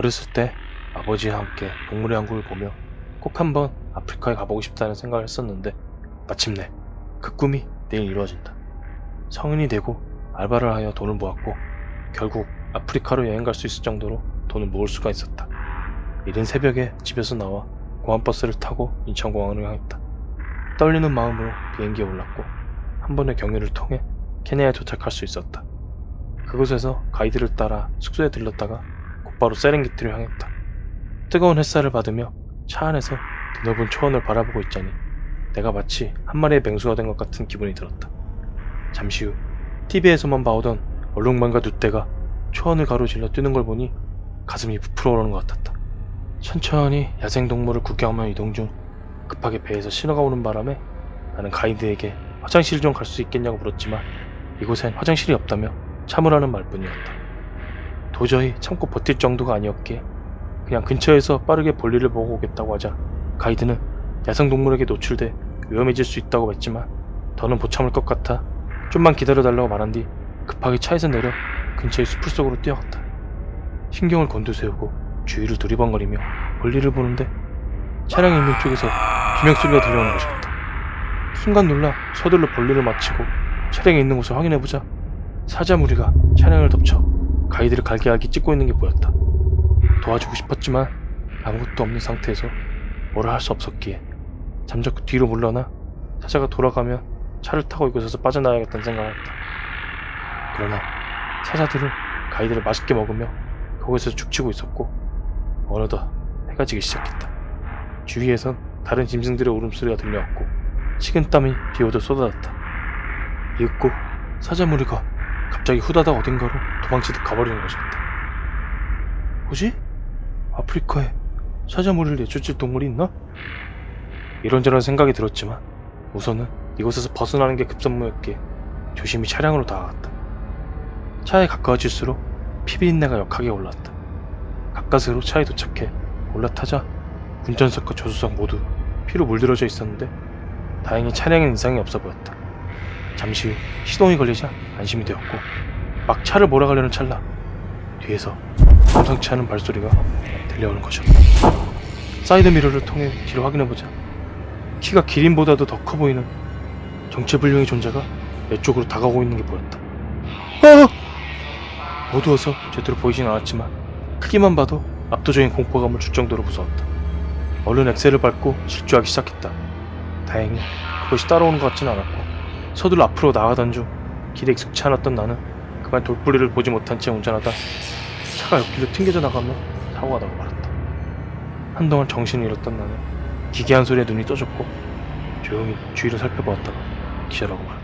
어렸을 때 아버지와 함께 동물의 왕국을 보며 꼭 한번 아프리카에 가보고 싶다는 생각을 했었는데 마침내 그 꿈이 내일 이루어진다. 성인이 되고 알바를 하여 돈을 모았고 결국 아프리카로 여행 갈 수 있을 정도로 돈을 모을 수가 있었다. 이른 새벽에 집에서 나와 공항버스를 타고 인천공항으로 향했다. 떨리는 마음으로 비행기에 올랐고 한 번의 경유를 통해 케냐에 도착할 수 있었다. 그곳에서 가이드를 따라 숙소에 들렀다가 곧 바로 세렝게티를 향했다. 뜨거운 햇살을 받으며 차 안에서 드넓은 초원을 바라보고 있자니 내가 마치 한 마리의 맹수가 된 것 같은 기분이 들었다. 잠시 후 TV에서만 봐오던 얼룩말과 늑대가 초원을 가로질러 뛰는 걸 보니 가슴이 부풀어 오르는 것 같았다. 천천히 야생동물을 구경하며 이동 중 급하게 배에서 신호가 오는 바람에 나는 가이드에게 화장실 좀 갈 수 있겠냐고 물었지만 이곳엔 화장실이 없다며 참으라는 말뿐이었다. 도저히 참고 버틸 정도가 아니었기에 그냥 근처에서 빠르게 볼일을 보고 오겠다고 하자 가이드는 야생동물에게 노출돼 위험해질 수 있다고 했지만 더는 못 참을 것 같아 좀만 기다려달라고 말한 뒤 급하게 차에서 내려 근처의 숲을 속으로 뛰어갔다. 신경을 곤두세우고 주위를 두리번거리며 볼일을 보는데 차량이 있는 쪽에서 비명소리가 들려오는 것이었다. 순간 놀라 서둘러 볼일을 마치고 차량에 있는 곳을 확인해보자 사자 무리가 차량을 덮쳐 가이드를 갈기갈기 찍고 있는 게 보였다. 도와주고 싶었지만 아무것도 없는 상태에서 뭐라 할 수 없었기에 잠자코 뒤로 물러나 사자가 돌아가면 차를 타고 이곳에서 빠져나가야겠다는 생각을 했다. 그러나 사자들은 가이드를 맛있게 먹으며 거기서 죽치고 있었고 어느덧 해가 지기 시작했다. 주위에선 다른 짐승들의 울음소리가 들려왔고 식은땀이 비오듯 쏟아졌다. 이윽고 사자 무리가 갑자기 후다닥 어딘가로 도망치듯 가버리는 것이었다. 뭐지? 아프리카에 사자무리를 내쫓을 동물이 있나? 이런저런 생각이 들었지만 우선은 이곳에서 벗어나는 게 급선무였기에 조심히 차량으로 다가갔다. 차에 가까워질수록 피비린내가 역하게 올랐다. 가까스로 차에 도착해 올라타자 운전석과 조수석 모두 피로 물들어져 있었는데 다행히 차량엔 이상이 없어 보였다. 잠시 후 시동이 걸리자 안심이 되었고 막 차를 몰아가려는 찰나 뒤에서 범상치 않은 발소리가 들려오는 것이었다. 사이드 미러를 통해 뒤를 확인해보자 키가 기린보다도 더 커 보이는 정체불명의 존재가 내 쪽으로 다가오고 있는 게 보였다. 아! 어두워서 제대로 보이진 않았지만 크기만 봐도 압도적인 공포감을 줄 정도로 무서웠다. 얼른 엑셀을 밟고 질주하기 시작했다. 다행히 그것이 따라오는 것 같진 않았고 서둘러 앞으로 나가던 중 길에 익숙치 않았던 나는 그만 돌부리를 보지 못한 채 운전하다 차가 옆길로 튕겨져 나가며 사고가 나고 말았다. 한동안 정신을 잃었던 나는 기괴한 소리에 눈이 떠졌고 조용히 주위를 살펴보았다가 기절하고 말았다.